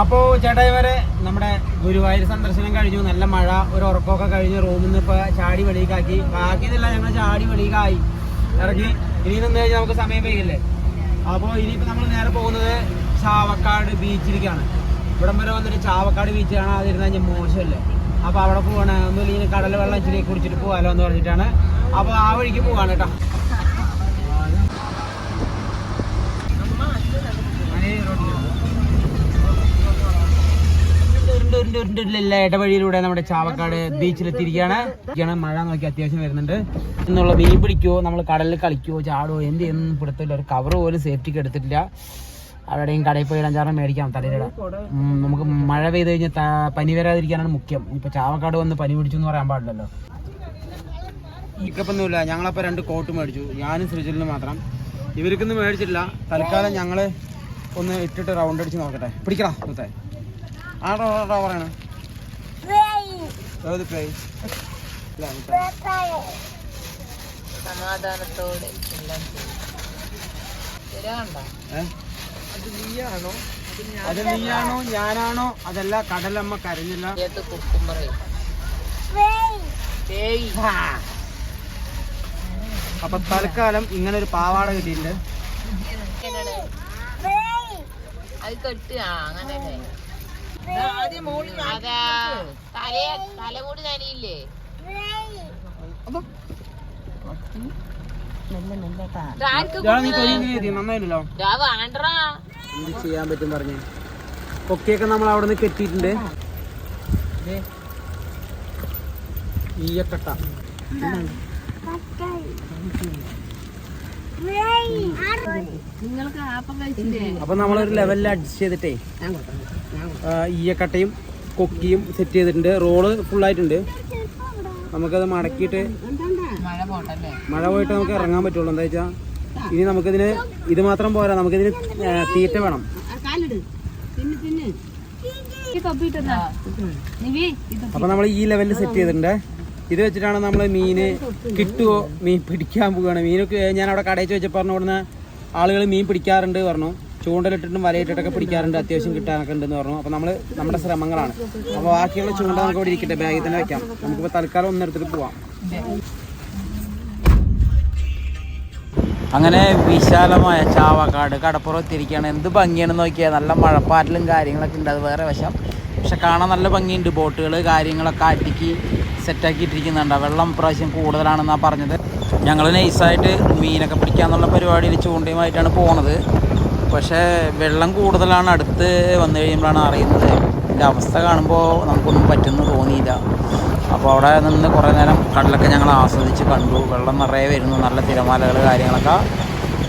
അപ്പോ ചേട്ടാ വരെ നമ്മുടെ ഗുരുവായൂർ സന്ദർശനം കഴിഞ്ഞു. നല്ല മഴ ഒരു ഉറക്കമൊക്കെ കഴിഞ്ഞ് റൂമിൽ നിന്ന് ഇപ്പൊ ചാടി വെളിയിലാക്കി. ബാക്കിയതല്ല ഞങ്ങൾ ചാടി വെളിയിലായി. ഇറങ്ങി. ഇനി നിന്ന് കഴിഞ്ഞാൽ നമുക്ക് സമയം വൈകില്ലേ? അപ്പോൾ ഇനിയിപ്പോൾ നമ്മൾ നേരെ പോകുന്നത് ചാവക്കാട് ബീച്ചിലേക്കാണ് ഇവിടം വരെ വന്നിട്ട് ചാവക്കാട് ബീച്ച് കാണാൻ മോശമല്ലേ? അപ്പോൾ അവിടെ പോവാണ്. ഇങ്ങനെ കടൽ വെള്ളം ഇച്ചിരി കുടിച്ചിട്ട് പോവാലോ എന്ന് പറഞ്ഞിട്ടാണ്. അപ്പോൾ ആ വഴിക്ക് പോവാണ് കേട്ടോ. ഉരുണ്ട് ഉരുണ്ട് ഉരുണ്ട് ഉരുണ്ടില്ല ഇടവഴിയിലൂടെ നമ്മുടെ ചാവക്കാട് ബീച്ചിലെത്തിയിരിക്കുകയാണ്. ഇരിക്കുകയാണ്. മഴ നോക്കി അത്യാവശ്യം വരുന്നുണ്ട്. എന്നുള്ള മീൻ പിടിക്കുവോ നമ്മൾ കടലിൽ കളിക്കുവോ ചാടുവോ എന്ത് ചെയ്യുന്നു പിടുത്തില്ല ഒരു കവർ പോലും സേഫ്റ്റിക്ക് എടുത്തിട്ടില്ല. അവിടെയും കടയിൽ പോയി അഞ്ചാറ് മേടിക്കാം തലയിലിട. നമുക്ക് മഴ പെയ്ത് കഴിഞ്ഞാൽ പനി വരാതിരിക്കാനാണ് മുഖ്യം. ഇപ്പൊ ചാവക്കാട് വന്ന് പനി പിടിച്ചു എന്ന് പറയാൻ പാടില്ലല്ലോ. ഇക്കപ്പൊന്നുമില്ല ഞങ്ങളപ്പോൾ രണ്ട് കോട്ട് മേടിച്ചു. ഞാനും ശ്രീജലിനും മാത്രം. ഇവർക്കൊന്നും മേടിച്ചിട്ടില്ല. തൽക്കാലം ഞങ്ങൾ ഒന്ന് ഇട്ടിട്ട് റൗണ്ട് അടിച്ച് നോക്കട്ടെ. പിടിക്കടാ മുത്തേ ആടോ ആടോ പറയണ. സമാധാനത്തോടെ എല്ലാം ചെയ്യും. അത് നീയാണോ? ഞാനാണോ? അതല്ല കടലമ്മ കരഞ്ഞില്ല. അപ്പൊ തൽക്കാലം ഇങ്ങനെ ഒരു പാവാട കിട്ടിയിട്ടുണ്ട്. അത് കെട്ട്. ആ അങ്ങനെ അതാ തല തല കൂടി നനയില്ലേ ചെയ്യാൻ പറ്റും പറഞ്ഞു? കൊക്കിയൊക്കെ നമ്മൾ അവിടെ നിന്ന് കെട്ടിയിട്ടുണ്ട്. ദേ. ഈയക്കട്ട. നിങ്ങൾക്ക് ആപ്പം കഴിച്ചില്ലേ? അപ്പൊ നമ്മളൊരു ലെവലിൽ അഡ്ജസ്റ്റ് ചെയ്തിട്ടേ ഈയക്കട്ടയും കൊക്കിയും സെറ്റ് ചെയ്തിട്ടുണ്ട്. റോൾ ഫുൾ ആയിട്ടുണ്ട്. നമുക്കത് മടക്കിയിട്ട് മഴ മഴ പോയിട്ട് നമുക്ക് ഇറങ്ങാൻ പറ്റുള്ളൂ. എന്താ വെച്ചാൽ ഇനി നമുക്കിതിന് ഇത് മാത്രം പോരാ. നമുക്കിതിന് തീറ്റ വേണം. അപ്പൊ നമ്മൾ ഈ ലെവലിൽ സെറ്റ് ചെയ്തിട്ടുണ്ട്. ഇത് വെച്ചിട്ടാണ് നമ്മൾ മീന് കിട്ടുമോ മീൻ പിടിക്കാൻ പോവുകയാണ് മീനൊക്കെ ഞാൻ അവിടെ കടയിൽ ചോദിച്ചപ്പോൾ പറഞ്ഞു ഇവിടുന്ന് ആളുകൾ മീൻ പിടിക്കാറുണ്ട് പറഞ്ഞു. ചൂണ്ടലിട്ടിട്ടും വലയിട്ടിട്ടൊക്കെ പിടിക്കാറുണ്ട്. അത്യാവശ്യം കിട്ടാനൊക്കെ ഉണ്ടെന്ന് പറഞ്ഞു. അപ്പോൾ നമ്മൾ നമ്മുടെ ശ്രമങ്ങളാണ്. അപ്പോൾ ബാക്കിയുള്ള ചൂണ്ട നമുക്ക് ഇവിടെ ഇരിക്കട്ടെ. ബാഗിൽ തന്നെ വെക്കാം. നമുക്കിപ്പോൾ തൽക്കാലം ഒന്ന് എടുത്തിട്ട് പോവാം. അങ്ങനെ വിശാലമായ ചാവക്കാട് കടപ്പുറത്തിരിക്കുകയാണ് എന്ത് ഭംഗിയാണെന്ന് നോക്കിയാൽ നല്ല മഴപ്പാറ്റിലും കാര്യങ്ങളൊക്കെ ഉണ്ട്. അത് വേറെ വശം. പക്ഷെ കാണാൻ നല്ല ഭംഗിയുണ്ട്. ബോട്ടുകൾ കാര്യങ്ങളൊക്കെ അടുക്കി സെറ്റാക്കിയിട്ടിരിക്കുന്നുണ്ട് വെള്ളം പ്രാവശ്യം കൂടുതലാണെന്നാണ് പറഞ്ഞത്. ഞങ്ങൾ നൈസായിട്ട് മീനൊക്കെ പിടിക്കാന്നുള്ള പരിപാടിയിൽ ചൂണ്ടയുമായിട്ടാണ് പോണത്. പക്ഷേ വെള്ളം കൂടുതലാണ് അടുത്ത് വന്നു കഴിയുമ്പോഴാണ് അറിയുന്നത്. അവസ്ഥ കാണുമ്പോൾ നമുക്കൊന്നും പറ്റുമെന്ന് തോന്നിയില്ല. അപ്പോൾ അവിടെ നിന്ന് കുറേ നേരം കടലൊക്കെ ഞങ്ങൾ ആസ്വദിച്ച് കണ്ടു. വെള്ളം നിറയെ വരുന്നു നല്ല തിരമാലകൾ കാര്യങ്ങളൊക്കെ.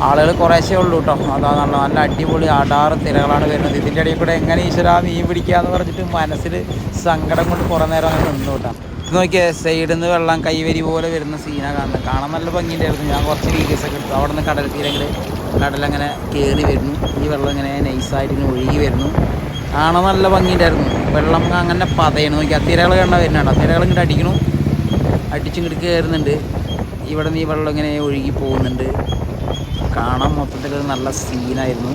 ആളുകൾ കുറേശ്ശേ ഉള്ളൂ കേട്ടോ അതാ നല്ല നല്ല അടിപൊളി അടാറ് തിരകളാണ് വരുന്നത്. ഇതിന്റെ ഇടയിൽ കൂടെ എങ്ങനെ ഈശ്വര മീൻ പിടിക്കുക എന്ന് പറഞ്ഞിട്ട് മനസ്സിൽ സങ്കടം കൊണ്ട് കുറേ നേരം അങ്ങനെ നിന്നു കേട്ടോ ഇത് നോക്കിയേ സൈഡിൽ നിന്ന് വെള്ളം കൈവരി പോലെ വരുന്ന സീനാണ് കാണുന്നത് കാണാൻ നല്ല ഭംഗിയുണ്ടായിരുന്നു ഞാൻ കുറച്ച് വീഡിയോസ് ഒക്കെ എടുത്തു. അവിടെ നിന്ന് കടൽ തീരങ്ങളിൽ കടലങ്ങനെ കയറി വരുന്നു. ഈ വെള്ളം ഇങ്ങനെ നൈസായിട്ട് ഇങ്ങനെ ഒഴുകി വരുന്നു. കാണാൻ നല്ല ഭംഗിയുണ്ടായിരുന്നു. വെള്ളം അങ്ങനെ പതയണം. നോക്കി തിരകൾ കണ്ട വരുന്നുണ്ടോ തിരകൾ ഇങ്ങോട്ട് അടിക്കണു. അടിച്ചിങ്ങോട്ട് കയറുന്നുണ്ട് ഇവിടെ നിന്ന് ഈ വെള്ളം ഇങ്ങനെ ഒഴുകി പോകുന്നുണ്ട്. കാണാൻ മൊത്തത്തിൽ നല്ല സീനായിരുന്നു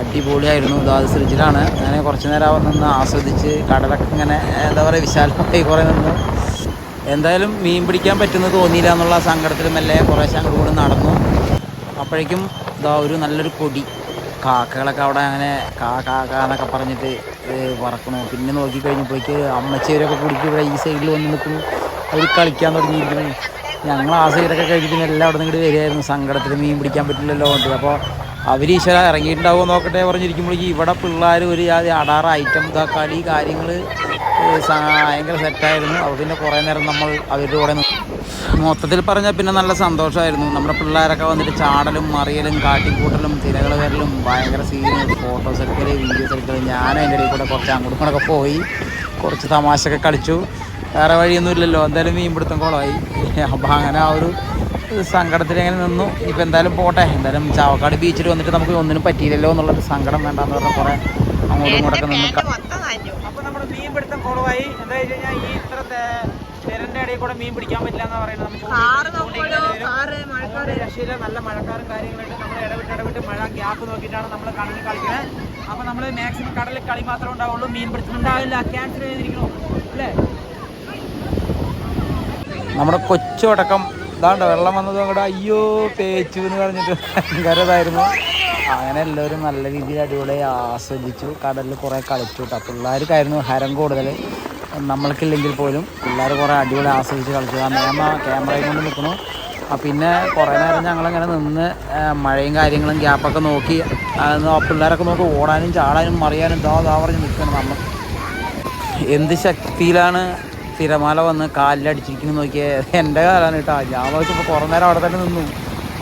അടിപൊളിയായിരുന്നു. ഇതാത് ഫ്രിഡ്ജിലാണ്. അങ്ങനെ കുറച്ച് നേരം നിന്ന് ആസ്വദിച്ച് കടലൊക്കെ ഇങ്ങനെ എന്താ പറയുക വിശാലമായി കുറേ നിന്ന്. എന്തായാലും മീൻ പിടിക്കാൻ പറ്റുന്ന തോന്നിയില്ല എന്നുള്ള സങ്കടത്തിൽ മെല്ലെ കുറേശ്ശെ അങ്ങോട്ട് കൂടെ നടന്നു. അപ്പോഴേക്കും ഇതാ ഒരു നല്ലൊരു കൊടി. കാക്കകളൊക്കെ അവിടെ അങ്ങനെ കാ കാ എന്നൊക്കെ പറഞ്ഞിട്ട് പറക്കണു പിന്നെ നോക്കി കഴിഞ്ഞപ്പോഴേക്ക് അമ്മച്ചേരൊക്കെ കുടിക്കും ഇവിടെ ഈ സൈഡിൽ വന്ന് നിൽക്കുന്നു. അവർ കളിക്കാൻ തുടങ്ങിയിരിക്കുന്നു. ഞങ്ങൾ ആ സൈഡൊക്കെ കഴിക്കുന്ന എല്ലാം അവിടെ നിന്ന് വരികയായിരുന്നു. സങ്കടത്തിൽ മീൻ പിടിക്കാൻ പറ്റില്ലല്ലോ കൊണ്ട് അപ്പോൾ അവർ ഈശ്വര ഇറങ്ങിയിട്ടുണ്ടാവുമോ നോക്കട്ടെ പറഞ്ഞിരിക്കുമ്പോഴേക്ക് ഇവിടെ പിള്ളേർ ഒരു ജാതി അടാറ് ഐറ്റം കളി കാര്യങ്ങൾ ഭയങ്കര സെറ്റായിരുന്നു. അപ്പോൾ പിന്നെ കുറേ നേരം നമ്മൾ അവരുടെ കൂടെ മൊത്തത്തിൽ പറഞ്ഞാൽ പിന്നെ നല്ല സന്തോഷമായിരുന്നു. നമ്മുടെ പിള്ളേരൊക്കെ വന്നിട്ട് ചാടലും മറിയലും കാട്ടിക്കൂട്ടലും തിരകൾ വരലും ഭയങ്കര സീനും ഫോട്ടോസ് എടുക്കൽ വീഡിയോസ് എടുക്കൽ. ഞാൻ അതിന്റെ ഇടയിൽ കൂടെ കുറച്ച് അങ്ങോട്ടും കൂടെ പോയി. കുറച്ച് തമാശയൊക്കെ കളിച്ചു. വേറെ വഴിയൊന്നുമില്ലല്ലോ എന്തായാലും മീൻപിടുത്തം കുളമായി അപ്പോൾ അങ്ങനെ ആ ഒരു സങ്കടത്തിൽ അങ്ങനെ നിന്നു. ഇപ്പം എന്തായാലും പോട്ടെ. എന്തായാലും ചാവക്കാട് ബീച്ചിൽ വന്നിട്ട് നമുക്ക് ഒന്നിനും പറ്റിയില്ലല്ലോ എന്നുള്ളൊരു സങ്കടം വേണ്ടെന്ന് പറഞ്ഞാൽ കുറേ അങ്ങോട്ടും ഇങ്ങോട്ടൊക്കെ നിന്ന് മൊത്തം നനഞ്ഞു അപ്പോൾ നമ്മുടെ മീൻപിടുത്തം കുളമായി എന്താ വെച്ച് കഴിഞ്ഞാൽ ഈ ഇത്ര തിരന്റെ ഇടയിൽ കൂടെ മീൻ പിടിക്കാൻ പറ്റില്ല എന്ന് പറയുന്നത്. രക്ഷയില്ല. നല്ല മഴക്കാരും കാര്യങ്ങളായിട്ട് നമ്മൾ ഇടവിട്ട് ഇടവിട്ട് മഴ ഗ്യാപ്പ് നോക്കിയിട്ടാണ് നമ്മൾ കടലിൽ കളിക്കുന്നത് അപ്പൊ നമ്മൾ മാക്സിമം കടലിൽ കളി മാത്രമേ ഉണ്ടാവുള്ളൂ. മീൻ പിടിച്ചിട്ടുണ്ടാവില്ല. ക്യാൻസൽ ചെയ്തിരിക്കണോ അല്ലേ? നമ്മുടെ കൊച്ചു അടക്കം ഇതാണ്ട് വെള്ളം വന്നത് അങ്ങോട്ട് അയ്യോ പേച്ചു എന്ന് പറഞ്ഞിട്ട് ഭയങ്കര ഇതായിരുന്നു. അങ്ങനെ എല്ലാവരും നല്ല രീതിയിൽ അടിപൊളി ആസ്വദിച്ചു. കടലിൽ കുറേ കളിച്ചു. കേട്ടോ പിള്ളേർക്കായിരുന്നു ഹരം കൂടുതൽ. നമ്മൾക്കില്ലെങ്കിൽ പോലും പിള്ളേർ കുറേ അടിപൊളി ആസ്വദിച്ച് കളിച്ചു. ആ മേമ ക്യാമറയും കൊണ്ട് നിൽക്കുന്നു. പിന്നെ കുറേ നേരം ഞങ്ങളിങ്ങനെ നിന്ന് മഴയും കാര്യങ്ങളും ഗ്യാപ്പൊക്കെ നോക്കി പിള്ളേരൊക്കെ നോക്കി ഓടാനും ചാടാനും മറിയാനും ദാ ദാ പറഞ്ഞ് നിൽക്കണം നമ്മൾ. എന്ത് ശക്തിയിലാണ് തിരമാല വന്ന് കാലിലടിച്ചിരിക്കുന്നു നോക്കിയേ. എന്റെ കാലാണ് കേട്ടോ ഞാൻ വെച്ചപ്പോൾ കുറേ നേരം അവിടെ തന്നെ നിന്നു.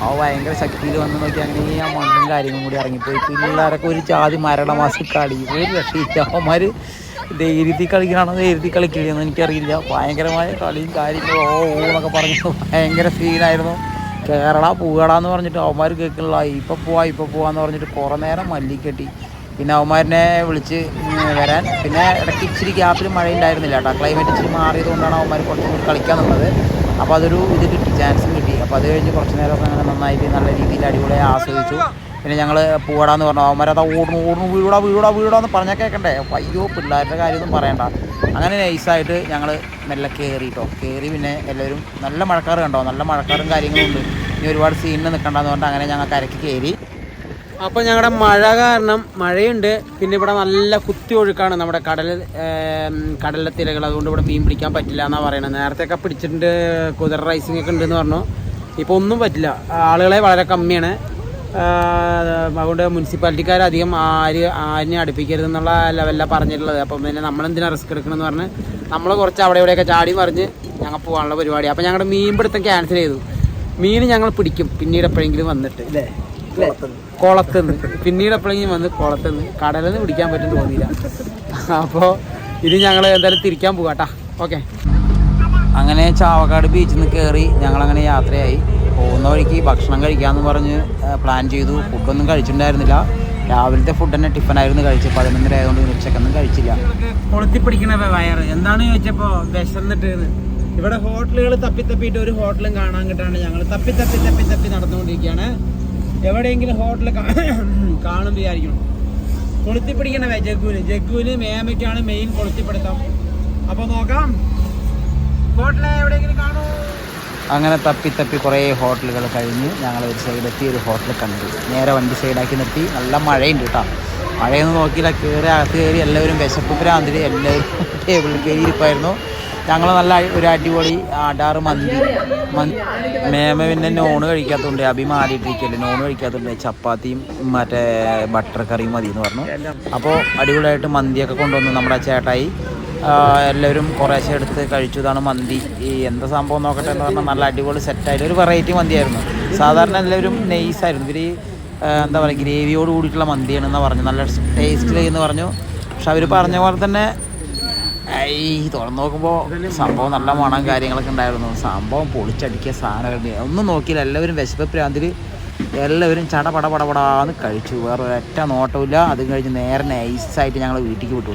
ആ ഭയങ്കര ശക്തിയിൽ വന്ന് നോക്കി അങ്ങനെ ആ മണ്ണും കാര്യങ്ങളും കൂടി ഇറങ്ങിപ്പോയി. പിള്ളേരൊക്കെ ഒരു ജാതി മരണമാസം കളി. ഒരു രക്ഷയില്ല. അവന്മാർ ധൈര്യത്തിൽ കളിക്കണോ ധൈര്യത്തിൽ കളിക്കില്ലെന്ന് എനിക്കറിയില്ല. ഭയങ്കരമായ കളിയും കാര്യങ്ങളും ഓ ഓന്നൊക്കെ പറഞ്ഞു ഭയങ്കര സീനായിരുന്നു കേരള പൂകട എന്ന് പറഞ്ഞിട്ട് അവന്മാർ കേൾക്കണില്ല ഇപ്പം പോവാ ഇപ്പം പോവാന്ന് പറഞ്ഞിട്ട് കുറേ നേരം മല്ലിക്കെട്ടി. പിന്നെ അവന്മാരനെ വിളിച്ച് വരാൻ. പിന്നെ ഇടയ്ക്ക് ഇച്ചിരി ഗ്യാപ്പിൽ മഴ ഉണ്ടായിരുന്നില്ല കേട്ടോ. ക്ലൈമറ്റ് ഇച്ചിരി മാറിയത് കൊണ്ടാണ് അവന്മാർ കുറച്ചും കൂടി കളിക്കാൻ നിന്നത്. അപ്പോൾ അതൊരു ഇത് കിട്ടി ചാൻസും കിട്ടി. അപ്പോൾ അത് കഴിഞ്ഞ് കുറച്ച് നേരമൊക്കെ അങ്ങനെ നന്നായിട്ട് നല്ല രീതിയിൽ അടിപൊളിയായി ആസ്വദിച്ചു. പിന്നെ ഞങ്ങൾ പൂവടാന്ന് പറഞ്ഞു അവന്മാരത് ഓടുന്നു ഓടുന്നു വീടാ വീടാ വീടാന്ന് പറഞ്ഞാൽ കേൾക്കണ്ടേ അപ്പോൾ അയ്യോ പിള്ളേരുടെ കാര്യമൊന്നും പറയണ്ട. അങ്ങനെ നൈസായിട്ട് ഞങ്ങൾ മെല്ലെ കയറി കേട്ടോ കയറി പിന്നെ എല്ലാവരും നല്ല മഴക്കാർ കണ്ടോ? നല്ല മഴക്കാറും കാര്യങ്ങളും ഉണ്ട്. ഇനി ഒരുപാട് സീനിൽ നിൽക്കണ്ടെന്ന് പറഞ്ഞിട്ട് അങ്ങനെ ഞങ്ങൾ കരയ്ക്ക് കയറി അപ്പോൾ ഞങ്ങളുടെ മഴ കാരണം മഴയുണ്ട്. പിന്നെ ഇവിടെ നല്ല കുത്തി ഒഴുക്കാണ് നമ്മുടെ കടൽ കടലിലെ തിരകൾ. അതുകൊണ്ട് ഇവിടെ മീൻ പിടിക്കാൻ പറ്റില്ല എന്നാണ് പറയുന്നത് നേരത്തെയൊക്കെ പിടിച്ചിട്ടുണ്ട് കുതിര റൈസിംഗ് ഒക്കെ ഉണ്ടെന്ന് പറഞ്ഞു. ഇപ്പൊ ഒന്നും പറ്റില്ല. ആളുകളെ വളരെ കമ്മിയാണ്. അതുകൊണ്ട് മുനിസിപ്പാലിറ്റിക്കാർ അധികം ആര് ആരിനെ അടുപ്പിക്കരുതെന്നുള്ള ലെവലിലാണ് പറഞ്ഞിട്ടുള്ളത്. അപ്പം പിന്നെ നമ്മളെന്തിനാ റിസ്ക് എടുക്കണമെന്ന് പറഞ്ഞ് നമ്മൾ കുറച്ച് അവിടെ ഇവിടെയൊക്കെ ചാടി മറിഞ്ഞ് ഞങ്ങൾ പോകാനുള്ള പരിപാടി. അപ്പോൾ ഞങ്ങളുടെ മീൻ പിടുത്തം ക്യാൻസൽ ചെയ്തു. മീൻ ഞങ്ങൾ പിടിക്കും. പിന്നീട് എപ്പോഴെങ്കിലും വന്നിട്ട്. അല്ലേ? കുളത്തുനിന്ന്. പിന്നീട് എപ്പോഴെങ്കിലും വന്ന് കുളത്തുനിന്ന് കടലിൽ നിന്ന് പിടിക്കാൻ പറ്റുന്ന തോന്നിയില്ല. അപ്പോൾ ഇത് ഞങ്ങൾ എന്തായാലും തിരിക്കാൻ പോകാട്ടാ ഓക്കെ. അങ്ങനെ ചാവക്കാട് ബീച്ചിൽ നിന്ന് കയറി ഞങ്ങളങ്ങനെ യാത്രയായി. പോകുന്ന വഴിക്ക് ഭക്ഷണം കഴിക്കാമെന്ന് പറഞ്ഞ് പ്ലാൻ ചെയ്തു. ഫുഡൊന്നും കഴിച്ചിട്ടുണ്ടായിരുന്നില്ല. രാവിലത്തെ ഫുഡ് തന്നെ ടിഫനായിരുന്നു കഴിച്ച് പതിനൊന്നര ആയതുകൊണ്ട് ഉച്ചക്കൊന്നും കഴിച്ചില്ല. കൊളുത്തിപ്പിടിക്കണ വയറ്. എന്താണ് ചോദിച്ചപ്പോൾ വിശന്നിട്ട് ഇവിടെ ഹോട്ടലുകൾ തപ്പി തപ്പിയിട്ട് ഒരു ഹോട്ടലും കാണാൻ കിട്ടാണ്ട് ഞങ്ങൾ തപ്പി തപ്പി തപ്പി തപ്പി നടന്നുകൊണ്ടിരിക്കുകയാണ്. എവിടെയെങ്കിലും ഹോട്ടൽ കാണും വിചാരിക്കണം കൊളുത്തിപ്പിടിക്കണവേ ജഗ്ഗുവിന്. ജഗ്ഗുവിന് മേമയ്ക്കാണ് മെയിൻ കൊളുത്തിപ്പിടുത്തം. അപ്പോൾ നോക്കാം. ഹോട്ടലെ എവിടെയെങ്കിലും കാണൂ അങ്ങനെ തപ്പി തപ്പി കുറേ ഹോട്ടലുകൾ കഴിഞ്ഞ് ഞങ്ങൾ ഒരു സൈഡെത്തി ഒരു ഹോട്ടൽ കണ്ടു. നേരെ വണ്ടി സൈഡാക്കി നിർത്തി. നല്ല മഴയുണ്ട് കേട്ടോ മഴയൊന്നും നോക്കിയില്ല. കയറി അകത്ത് കയറി എല്ലാവരും വിശപ്പ് ഭ്രാന്തിൽ എല്ലാവരും ടേബിളിൽ കയറി ഇരിപ്പായിരുന്നു ഞങ്ങൾ നല്ല ഒരു അടിപൊളി ആടാറ് മന്തി. മേമ പിന്നെ നോണ് കഴിക്കാത്തതുകൊണ്ട് അഭി മാറിയിട്ടിരിക്കല്ലേ. നോണ് കഴിക്കാത്തതുകൊണ്ട് ചപ്പാത്തിയും മറ്റേ ബട്ടർ കറിയും മതി എന്ന് പറഞ്ഞു. അപ്പോൾ അടിപൊളിയായിട്ട് മന്തിയൊക്കെ കൊണ്ടുവന്നു നമ്മുടെ ചേട്ടായി. എല്ലാവരും കുറേശ്ശെ എടുത്ത് കഴിച്ചതാണ് മന്തി. ഈ എന്താ സംഭവം നോക്കട്ടെ എന്ന് പറഞ്ഞാൽ നല്ല അടിപൊളി സെറ്റായിട്ട് ഒരു വെറൈറ്റി മന്തിയായിരുന്നു. സാധാരണ എല്ലാവരും നെയ്സായിരുന്നു ഇവർ എന്താ പറയുക ഗ്രേവിയോട് കൂടിയിട്ടുള്ള മന്തിയാണെന്ന് പറഞ്ഞു. നല്ല ടേസ്റ്റിൽ എന്ന് പറഞ്ഞു. പക്ഷെ അവർ പറഞ്ഞ പോലെ തന്നെ ഈ തുറന്നു നോക്കുമ്പോൾ സംഭവം നല്ല മണം കാര്യങ്ങളൊക്കെ ഉണ്ടായിരുന്നു. സംഭവം പൊളിച്ചടിക്കിയ സാധനങ്ങൾ ഒന്നും നോക്കിയില്ല. എല്ലാവരും വിശപ്പ് പ്രാന്തിൽ എല്ലാവരും ചട പട പട പടാന്ന് കഴിച്ചു. വേറെ ഒരൊറ്റ നോട്ടമില്ല അതും കഴിഞ്ഞ് നേരെ നൈസായിട്ട് ഞങ്ങൾ വീട്ടിലേക്ക് വിട്ടു